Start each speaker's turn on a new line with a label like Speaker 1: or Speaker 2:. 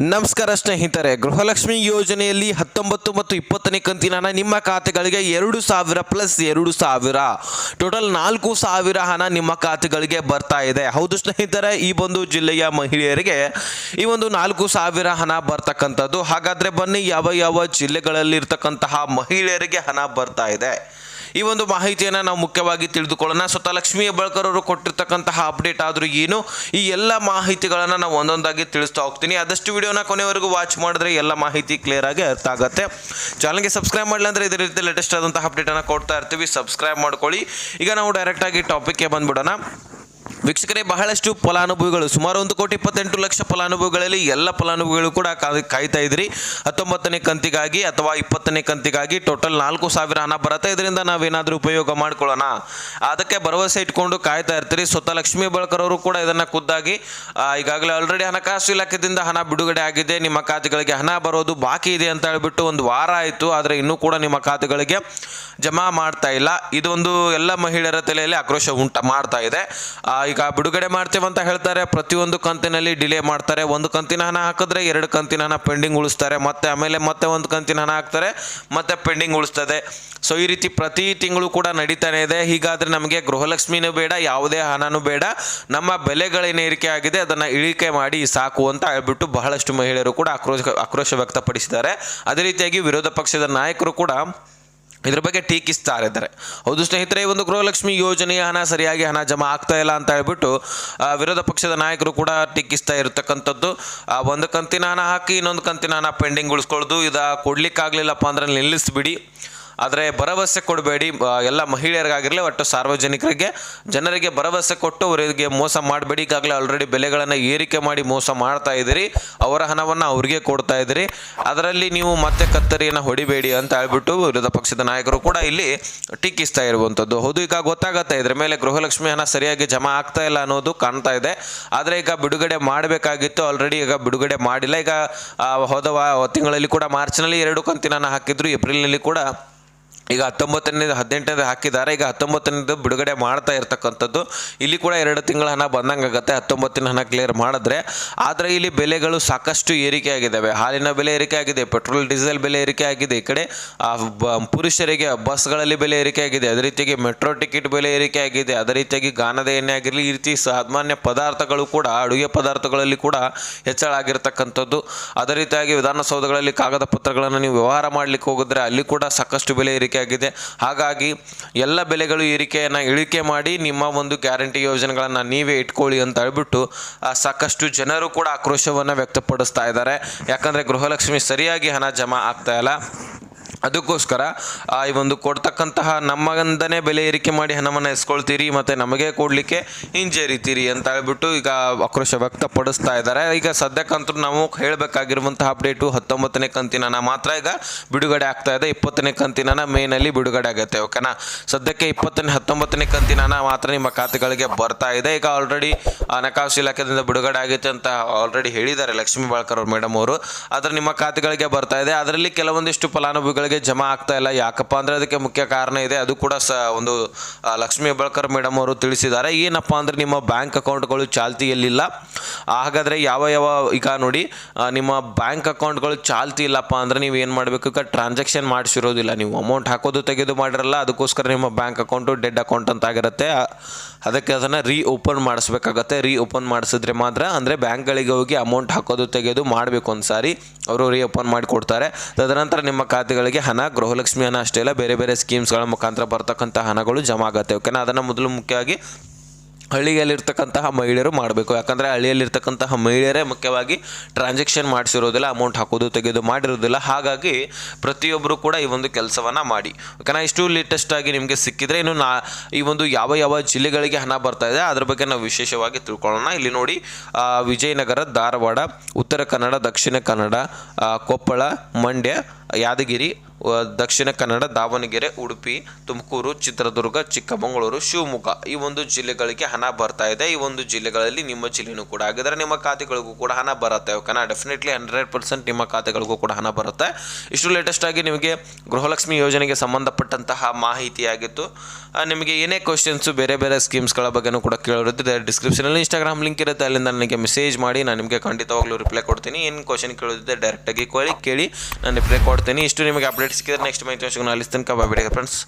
Speaker 1: ನಮಸ್ಕಾರ ಸ್ನೇಹಿತರೆ, ಗೃಹಲಕ್ಷ್ಮಿ ಯೋಜನೆಯಲ್ಲಿ ಹತ್ತೊಂಬತ್ತು ಮತ್ತು ಇಪ್ಪತ್ತನೇ ಕಂತಿನ ಹಣ ನಿಮ್ಮ ಖಾತೆಗಳಿಗೆ ಎರಡು ಸಾವಿರ ಪ್ಲಸ್ ಎರಡು ಸಾವಿರ. ಟೋಟಲ್ ನಾಲ್ಕು ಸಾವಿರ ಹಣ ನಿಮ್ಮ ಖಾತೆಗಳಿಗೆ ಬರ್ತಾ ಇದೆ. ಹೌದು ಸ್ನೇಹಿತರೆ, ಈ ಒಂದು ಜಿಲ್ಲೆಯ ಮಹಿಳೆಯರಿಗೆ ಈ ಒಂದು ನಾಲ್ಕು ಸಾವಿರ ಹಣ ಬರ್ತಕ್ಕಂಥದ್ದು. ಹಾಗಾದರೆ ಬನ್ನಿ, ಯಾವ ಯಾವ ಜಿಲ್ಲೆಗಳಲ್ಲಿ ಇರ್ತಕ್ಕಂತಹ ಮಹಿಳೆಯರಿಗೆ ಹಣ ಬರ್ತಾ ಇದೆ. ಈ ಒಂದು ಮಾಹಿತಿಯನ್ನು ನಾವು ಮುಖ್ಯವಾಗಿ ತಿಳಿದುಕೊಳ್ಳೋಣ. ಸ್ವತಃ ಲಕ್ಷ್ಮೀ ಹೆಬ್ಬಾಳ್ಕರ್ ಅವರು ಕೊಟ್ಟಿರ್ತಕ್ಕಂತಹ ಅಪ್ಡೇಟ್ ಆದರೂ ಏನು, ಈ ಎಲ್ಲ ಮಾಹಿತಿಗಳನ್ನು ನಾವು ಒಂದೊಂದಾಗಿ ತಿಳಿಸ್ತಾ ಹೋಗ್ತೀನಿ. ಆದಷ್ಟು ವಿಡಿಯೋನ ಕೊನೆವರೆಗೂ ವಾಚ್ ಮಾಡಿದ್ರೆ ಎಲ್ಲ ಮಾಹಿತಿ ಕ್ಲಿಯರ್ ಆಗಿ ಅರ್ಥ ಆಗುತ್ತೆ. ಚಾನಲ್ಗೆ ಸಬ್ಸ್ಕ್ರೈಬ್ ಮಾಡಲಿ ಅಂದರೆ ಇದೇ ರೀತಿ ಲೇಟೆಸ್ಟ್ ಆದಂತಹ ಅಪ್ಡೇಟನ್ನು ಕೊಡ್ತಾ ಇರ್ತೀವಿ. ಸಬ್ಸ್ಕ್ರೈಬ್ ಮಾಡ್ಕೊಳ್ಳಿ. ಈಗ ನಾವು ಡೈರೆಕ್ಟಾಗಿ ಟಾಪಿಕ್ಗೆ ಬಂದ್ಬಿಡೋಣ. ವೀಕ್ಷಕರೇ, ಬಹಳಷ್ಟು ಫಲಾನುಭವಿಗಳು, ಸುಮಾರು ಒಂದು ಕೋಟಿ ಇಪ್ಪತ್ತೆಂಟು ಲಕ್ಷ ಫಲಾನುಭವಿಗಳಲ್ಲಿ ಎಲ್ಲ ಫಲಾನುಭವಿಗಳು ಕೂಡ ಕಾಯ್ತಾ ಇದ್ರಿ. ಹತ್ತೊಂಬತ್ತನೇ ಕಂತಿಗಾಗಿ ಅಥವಾ ಇಪ್ಪತ್ತನೇ ಕಂತಿಗಾಗಿ ಟೋಟಲ್ ನಾಲ್ಕು ಸಾವಿರ ಹಣ ಬರುತ್ತೆ. ಇದರಿಂದ ನಾವೇನಾದರೂ ಉಪಯೋಗ ಮಾಡ್ಕೊಳ್ಳೋಣ. ಅದಕ್ಕೆ ಭರವಸೆ ಇಟ್ಕೊಂಡು ಕಾಯ್ತಾ ಇರ್ತೀರಿ. ಸ್ವತಃ ಲಕ್ಷ್ಮೀ ಬಳಕರ್ ಅವರು ಕೂಡ ಇದನ್ನು ಖುದ್ದಾಗಿ ಈಗಾಗಲೇ ಆಲ್ರೆಡಿ ಹಣಕಾಸು ಇಲಾಖೆಯಿಂದ ಹಣ ಬಿಡುಗಡೆ ಆಗಿದೆ. ನಿಮ್ಮ ಖಾತೆಗಳಿಗೆ ಹಣ ಬರೋದು ಬಾಕಿ ಇದೆ ಅಂತ ಹೇಳ್ಬಿಟ್ಟು ಒಂದು ವಾರ ಆಯಿತು. ಆದರೆ ಇನ್ನೂ ಕೂಡ ನಿಮ್ಮ ಖಾತೆಗಳಿಗೆ ಜಮಾ ಮಾಡ್ತಾ ಇಲ್ಲ. ಇದೊಂದು ಎಲ್ಲ ಮಹಿಳೆಯರ ತಲೆಯಲ್ಲಿ ಆಕ್ರೋಶ ಉಂಟು, ಮಾಡ್ತಾ ಇದೆ. ಈಗ ಬಿಡುಗಡೆ ಮಾಡ್ತೇವೆ ಅಂತ ಹೇಳ್ತಾರೆ. ಪ್ರತಿಯೊಂದು ಕಂತಿನಲ್ಲಿ ಡಿಲೇ ಮಾಡ್ತಾರೆ. ಒಂದು ಕಂತಿನ ಹಣ ಹಾಕಿದ್ರೆ ಎರಡು ಕಂತಿನ ಹಣ ಪೆಂಡಿಂಗ್ ಉಳಿಸ್ತಾರೆ. ಮತ್ತೆ ಆಮೇಲೆ ಮತ್ತೆ ಒಂದು ಕಂತಿನ ಹಣ ಹಾಕ್ತಾರೆ. ಮತ್ತೆ ಪೆಂಡಿಂಗ್ ಉಳಿಸ್ತದೆ. ಸೊ ಈ ರೀತಿ ಪ್ರತಿ ತಿಂಗಳು ಕೂಡ ನಡೀತಾನೆ ಇದೆ. ಹೀಗಾದ್ರೆ ನಮಗೆ ಗೃಹಲಕ್ಷ್ಮಿನೂ ಬೇಡ, ಯಾವುದೇ ಹಣನೂ ಬೇಡ. ನಮ್ಮ ಬೆಲೆಗಳೇನು ಏರಿಕೆ ಆಗಿದೆ, ಅದನ್ನು ಇಳಿಕೆ ಮಾಡಿ ಸಾಕು ಅಂತ ಹೇಳ್ಬಿಟ್ಟು ಬಹಳಷ್ಟು ಮಹಿಳೆಯರು ಕೂಡ ಆಕ್ರೋಶ ಆಕ್ರೋಶ ವ್ಯಕ್ತಪಡಿಸಿದ್ದಾರೆ. ಅದೇ ರೀತಿಯಾಗಿ ವಿರೋಧ ಪಕ್ಷದ ನಾಯಕರು ಕೂಡ ಇದ್ರ ಬಗ್ಗೆ ಟೀಕಿಸ್ತಾ ಇದ್ದಾರೆ. ಹೌದು ಸ್ನೇಹಿತರೆ ಈ ಒಂದು ಗೃಹಲಕ್ಷ್ಮಿ ಯೋಜನೆಯ ಹಣ ಸರಿಯಾಗಿ ಹಣ ಜಮಾ ಆಗ್ತಾ ಇಲ್ಲ ಅಂತ ಹೇಳ್ಬಿಟ್ಟು ವಿರೋಧ ಪಕ್ಷದ ನಾಯಕರು ಕೂಡ ಟೀಕಿಸ್ತಾ ಇರತಕ್ಕಂಥದ್ದು. ಆ, ಒಂದು ಕಂತಿನ ಹಣ ಹಾಕಿ ಇನ್ನೊಂದು ಕಂತಿನ ಹಣ ಪೆಂಡಿಂಗ್ ಉಳಿಸ್ಕೊಳ್ಳೋದು ಇದು ಕೊಡ್ಲಿಕ್ಕಾಗಲಿಲ್ಲಪ್ಪ ಅಂದ್ರೆ ನಿಲ್ಲಿಸ್ಬಿಡಿ. ಆದರೆ ಭರವಸೆ ಕೊಡಬೇಡಿ ಎಲ್ಲ ಮಹಿಳೆಯರಿಗಾಗಿರಲಿ, ಒಟ್ಟು ಸಾರ್ವಜನಿಕರಿಗೆ. ಜನರಿಗೆ ಭರವಸೆ ಕೊಟ್ಟು ಅವರಿಗೆ ಮೋಸ ಮಾಡಬೇಡಿ. ಈಗಾಗಲೇ ಆಲ್ರೆಡಿ ಬೆಲೆಗಳನ್ನು ಏರಿಕೆ ಮಾಡಿ ಮೋಸ ಮಾಡ್ತಾ ಇದ್ದೀರಿ. ಅವರ ಹಣವನ್ನು ಅವ್ರಿಗೆ ಕೊಡ್ತಾ ಇದ್ದೀರಿ. ಅದರಲ್ಲಿ ನೀವು ಮತ್ತೆ ಕತ್ತರಿಯನ್ನು ಹೊಡಿಬೇಡಿ ಅಂತ ಹೇಳ್ಬಿಟ್ಟು ವಿರೋಧ ಪಕ್ಷದ ನಾಯಕರು ಕೂಡ ಇಲ್ಲಿ ಟೀಕಿಸ್ತಾ ಇರುವಂಥದ್ದು ಹೌದು, ಈಗ ಗೊತ್ತಾಗತ್ತೆ. ಇದ್ರ ಮೇಲೆ ಗೃಹಲಕ್ಷ್ಮಿ ಹಣ ಸರಿಯಾಗಿ ಜಮಾ ಆಗ್ತಾ ಇಲ್ಲ ಅನ್ನೋದು ಕಾಣ್ತಾ ಇದೆ. ಆದರೆ ಈಗ ಬಿಡುಗಡೆ ಮಾಡಬೇಕಾಗಿತ್ತು. ಆಲ್ರೆಡಿ ಈಗ ಬಿಡುಗಡೆ ಮಾಡಿಲ್ಲ. ಈಗ ಹೋದ ತಿಂಗಳಲ್ಲಿ ಕೂಡ ಮಾರ್ಚ್ನಲ್ಲಿ ಎರಡು ಕಂತಿನ ಹಾಕಿದ್ರು. ಏಪ್ರಿಲ್ನಲ್ಲಿ ಕೂಡ ಈಗ ಹತ್ತೊಂಬತ್ತನೇ ಹದಿನೆಂಟನೇ ಹಾಕಿದ್ದಾರೆ. ಈಗ ಹತ್ತೊಂಬತ್ತನೇದು ಬಿಡುಗಡೆ ಮಾಡ್ತಾ ಇರ್ತಕ್ಕಂಥದ್ದು. ಇಲ್ಲಿ ಕೂಡ ಎರಡು ತಿಂಗಳ ಹಣ ಬಂದಂಗೆ ಆಗುತ್ತೆ. ಹತ್ತೊಂಬತ್ತಿನ ಹಣ ಕ್ಲಿಯರ್ ಮಾಡಿದ್ರೆ. ಆದರೆ ಇಲ್ಲಿ ಬೆಲೆಗಳು ಸಾಕಷ್ಟು ಏರಿಕೆ ಆಗಿದ್ದಾವೆ ಹಾಲಿನ ಬೆಲೆ ಏರಿಕೆ ಆಗಿದೆ ಪೆಟ್ರೋಲ್, ಡೀಸೆಲ್ ಬೆಲೆ ಏರಿಕೆ ಆಗಿದೆ ಈ ಕಡೆ ಪುರುಷರಿಗೆ ಬಸ್ಗಳಲ್ಲಿ ಬೆಲೆ ಏರಿಕೆ ಆಗಿದೆ ಅದೇ ರೀತಿಯಾಗಿ ಮೆಟ್ರೋ ಟಿಕೆಟ್ ಬೆಲೆ ಏರಿಕೆ ಆಗಿದೆ ಅದೇ ರೀತಿಯಾಗಿ ಗಾನದ ಎಣ್ಣೆ ಆಗಿರಲಿ, ಈ ರೀತಿ ಸಾಮಾನ್ಯ ಪದಾರ್ಥಗಳು ಕೂಡ, ಅಡುಗೆ ಪದಾರ್ಥಗಳಲ್ಲಿ ಕೂಡ ಹೆಚ್ಚಳ ಆಗಿರ್ತಕ್ಕಂಥದ್ದು. ಅದೇ ರೀತಿಯಾಗಿ ವಿಧಾನಸೌಧಗಳಲ್ಲಿ ಕಾಗದ ಪತ್ರಗಳನ್ನು ನೀವು ವ್ಯವಹಾರ ಮಾಡಲಿಕ್ಕೆ ಹೋಗಿದ್ರೆ ಅಲ್ಲಿ ಕೂಡ ಸಾಕಷ್ಟು ಬೆಲೆ ಏರಿಕೆ ಆಗಿದೆ ಹಾಗಾಗಿ ಎಲ್ಲ ಬೆಲೆಗಳು ಏರಿಕೆಯನ್ನು ಇಳಿಕೆ ಮಾಡಿ ನಿಮ್ಮ ಒಂದು ಗ್ಯಾರಂಟಿ ಯೋಜನೆಗಳನ್ನು ನೀವೇ ಇಟ್ಕೊಳ್ಳಿ ಅಂತ ಹೇಳ್ಬಿಟ್ಟು ಸಾಕಷ್ಟು ಜನರು ಕೂಡ ಆಕ್ರೋಶವನ್ನು ವ್ಯಕ್ತಪಡಿಸ್ತಾ ಇದ್ದಾರೆ. ಯಾಕಂದರೆ ಗೃಹಲಕ್ಷ್ಮಿ ಸರಿಯಾಗಿ ಹಣ ಜಮಾ ಆಗ್ತಾ ಇಲ್ಲ. ಅದಕ್ಕೋಸ್ಕರ ಈ ಒಂದು ಕೊಡ್ತಕ್ಕಂತಹ ನಮ್ಮಂದನೇ ಬೆಲೆ ಏರಿಕೆ ಮಾಡಿ ಹಣವನ್ನು ಎಸ್ಕೊಳ್ತೀರಿ, ಮತ್ತು ನಮಗೆ ಕೊಡಲಿಕ್ಕೆ ಹಿಂಜರಿತೀರಿ ಅಂತ ಹೇಳ್ಬಿಟ್ಟು ಈಗ ಆಕ್ರೋಶ ವ್ಯಕ್ತಪಡಿಸ್ತಾ ಇದ್ದಾರೆ. ಈಗ ಸದ್ಯಕ್ಕಂತೂ ನಾವು ಹೇಳಬೇಕಾಗಿರುವಂತಹ ಅಪ್ಡೇಟು ಹತ್ತೊಂಬತ್ತನೇ ಕಂತಿನ ಮಾತ್ರ ಈಗ ಬಿಡುಗಡೆ ಆಗ್ತಾ ಇದೆ. ಇಪ್ಪತ್ತನೇ ಕಂತಿನ ಮೇನಲ್ಲಿ ಬಿಡುಗಡೆ ಆಗುತ್ತೆ ಓಕೆನಾ ಸದ್ಯಕ್ಕೆ ಇಪ್ಪತ್ತನೇ, ಹತ್ತೊಂಬತ್ತನೇ ಕಂತಿನ ಮಾತ್ರ ನಿಮ್ಮ ಖಾತೆಗಳಿಗೆ ಬರ್ತಾ ಇದೆ. ಈಗ ಆಲ್ರೆಡಿ ಹಣಕಾಸು ಇಲಾಖೆಯಿಂದ ಬಿಡುಗಡೆ ಆಗುತ್ತೆ ಅಂತ ಆಲ್ರೆಡಿ ಹೇಳಿದ್ದಾರೆ ಲಕ್ಷ್ಮೀ ಬಾಳ್ಕರ್ ಅವರು ಮೇಡಮ್ ಅವರು. ಆದರೆ ನಿಮ್ಮ ಖಾತೆಗಳಿಗೆ ಬರ್ತಾ ಇದೆ. ಅದರಲ್ಲಿ ಕೆಲವೊಂದಿಷ್ಟು ಫಲಾನುಭವಿಗಳಿಗೆ ಜಮಾ ಆಗ್ತಾ ಇಲ್ಲ. ಯಾಕಪ್ಪ ಅಂದರೆ ಅದಕ್ಕೆ ಮುಖ್ಯ ಕಾರಣ ಇದೆ. ಅದು ಕೂಡ ಸ ಒಂದು ಲಕ್ಷ್ಮೀ ಹೆಬ್ಬಾಳ್ಕರ್ ಮೇಡಮ್ ಅವರು ತಿಳಿಸಿದ್ದಾರೆ. ಏನಪ್ಪ ಅಂದರೆ ನಿಮ್ಮ ಬ್ಯಾಂಕ್ ಅಕೌಂಟ್ಗಳು ಚಾಲ್ತಿಯಲ್ಲಿಲ್ಲ ಹಾಗಾದರೆ ಯಾವ ಯಾವ, ಈಗ ನೋಡಿ ನಿಮ್ಮ ಬ್ಯಾಂಕ್ ಅಕೌಂಟ್ಗಳು ಚಾಲ್ತಿ ಇಲ್ಲಪ್ಪ ಅಂದರೆ ನೀವು ಏನು ಮಾಡಬೇಕು? ಈಗ ಟ್ರಾನ್ಸಾಕ್ಷನ್ ಮಾಡಿಸಿರೋದಿಲ್ಲ ನೀವು. ಅಮೌಂಟ್ ಹಾಕೋದು ತೆಗೆದು ಮಾಡಿರಲ್ಲ, ಅದಕ್ಕೋಸ್ಕರ ನಿಮ್ಮ ಬ್ಯಾಂಕ್ ಅಕೌಂಟು ಡೆಡ್ ಅಕೌಂಟ್ ಅಂತ ಆಗಿರುತ್ತೆ. ಅದಕ್ಕೆ ಅದನ್ನು ರೀ ಓಪನ್ ಮಾಡಿಸ್ಬೇಕಾಗತ್ತೆ. ರೀ ಓಪನ್ ಮಾಡಿಸಿದ್ರೆ ಮಾತ್ರ ಅಂದರೆ ಬ್ಯಾಂಕ್ಗಳಿಗೆ ಹೋಗಿ ಅಮೌಂಟ್ ಹಾಕೋದು ತೆಗೆದು ಮಾಡಬೇಕು ಒಂದು ಸಾರಿ ಅವರು ರೀ ಓಪನ್ ಮಾಡಿಕೊಡ್ತಾರೆ. ತದನಂತರ ನಿಮ್ಮ ಖಾತೆಗಳಿಗೆ ಹಣ, ಗೃಹಲಕ್ಷ್ಮಿ ಹಣ ಅಷ್ಟೇ ಇಲ್ಲ, ಬೇರೆ ಬೇರೆ ಸ್ಕೀಮ್ಸ್ಗಳ ಮುಖಾಂತರ ಬರ್ತಕ್ಕಂಥ ಹಣಗಳು ಜಮಾ ಆಗುತ್ತೆ. ಓಕೆನಾ ಅದನ್ನು ಮೊದಲು ಮುಖ್ಯವಾಗಿ ಹಳ್ಳಿಯಲ್ಲಿರ್ತಕ್ಕಂತಹ ಮಹಿಳೆಯರು ಮಾಡಬೇಕು. ಯಾಕಂದರೆ ಹಳ್ಳಿಯಲ್ಲಿರ್ತಕ್ಕಂತಹ ಮಹಿಳೆಯರೇ ಮುಖ್ಯವಾಗಿ ಟ್ರಾನ್ಸಾಕ್ಷನ್ ಮಾಡಿಸಿರೋದಿಲ್ಲ ಅಮೌಂಟ್ ಹಾಕೋದು, ತೆಗೆದು ಮಾಡಿರೋದಿಲ್ಲ. ಹಾಗಾಗಿ ಪ್ರತಿಯೊಬ್ಬರು ಕೂಡ ಈ ಒಂದು ಕೆಲಸವನ್ನು ಮಾಡಿ. ಓಕೆನಾ ಇಷ್ಟು ಲೇಟೆಸ್ಟ್ ಆಗಿ ನಿಮಗೆ ಸಿಕ್ಕಿದರೆ ಇನ್ನು ನಾ ಈ ಒಂದು ಯಾವ ಯಾವ ಜಿಲ್ಲೆಗಳಿಗೆ ಹಣ ಬರ್ತಾ ಇದೆ, ಅದ್ರ ಬಗ್ಗೆ ನಾವು ವಿಶೇಷವಾಗಿ ತಿಳ್ಕೊಳ್ಳೋಣ. ಇಲ್ಲಿ ನೋಡಿ ವಿಜಯನಗರ, ಧಾರವಾಡ, ಉತ್ತರ ಕನ್ನಡ, ದಕ್ಷಿಣ ಕನ್ನಡ ಕೊಪ್ಪಳ, ಮಂಡ್ಯ, ಯಾದಗಿರಿ ದಕ್ಷಿಣ ಕನ್ನಡ, ದಾವಣಗೆರೆ, ಉಡುಪಿ, ತುಮಕೂರು, ಚಿತ್ರದುರ್ಗ, ಚಿಕ್ಕಮಗಳೂರು, ಶಿವಮೊಗ್ಗ ಈ ಒಂದು ಜಿಲ್ಲೆಗಳಿಗೆ ಹಣ ಬರ್ತಾ ಇದೆ. ಈ ಒಂದು ಜಿಲ್ಲೆಗಳಲ್ಲಿ ನಿಮ್ಮ ಜಿಲ್ಲೆನೂ ಕೂಡ ಆಗಿದ್ರೆ ನಿಮ್ಮ ಖಾತೆಗಳಿಗೂ ಕೂಡ ಹಣ ಬರುತ್ತೆ. ಓಕೆನಾ? ಡೆಫಿನೆಟ್ಲಿ ಹಂಡ್ರೆಡ್ ಪರ್ಸೆಂಟ್ ನಿಮ್ಮ ಖಾತೆಗಳಿಗೂ ಕೂಡ ಹಣ ಬರುತ್ತೆ. ಇಷ್ಟು ಲೇಟೆಸ್ಟ್ ಆಗಿ ನಿಮಗೆ ಗೃಹಲಕ್ಷ್ಮಿ ಯೋಜನೆಗೆ ಸಂಬಂಧಪಟ್ಟಂತಹ ಮಾಹಿತಿಯಾಗಿತ್ತು ನಿಮಗೆ ಏನೇ ಕ್ವಶನ್ಸು ಬೇರೆ ಬೇರೆ ಸ್ಕೀಮ್ಸ್ಗಳ ಬಗ್ಗೆನೂ ಕೂಡ ಕೇಳಿರುತ್ತೆ. ಡಿಸ್ಕ್ರಿಪ್ಷನಲ್ಲಿ ಇನ್ಸ್ಟಾಗ್ರಾಮ್ ಲಿಂಕ್ ಇರುತ್ತೆ. ಅಲ್ಲಿಂದ ನನಗೆ ಮೆಸೇಜ್ ಮಾಡಿ, ನಾನು ನಿಮಗೆ ಖಂಡಿತವಾಗ್ಲೂ ರಿಪ್ಲೈ ಕೊಡ್ತೀನಿ. ಏನು ಕ್ವಶನ್ ಕೇಳೋದಿದೆ ಡೈರೆಕ್ಟಾಗಿ ಕೇಳಿ ಕೇಳಿ ನಾನು ರಿಪ್ಲೈ ಕೊಡ್ತೀನಿ. ಇಷ್ಟು ನಿಮಗೆ ಅಪ್ಡೇಟ್ ಸಿಕ್ಕಿದ್ರೆ ನೆಕ್ಸ್ಟ್ ಮಾಹಿತಿ ಅಲ್ಲಿ ತನಕ ಬಾಯ್ ಫ್ರೆಂಡ್ಸ್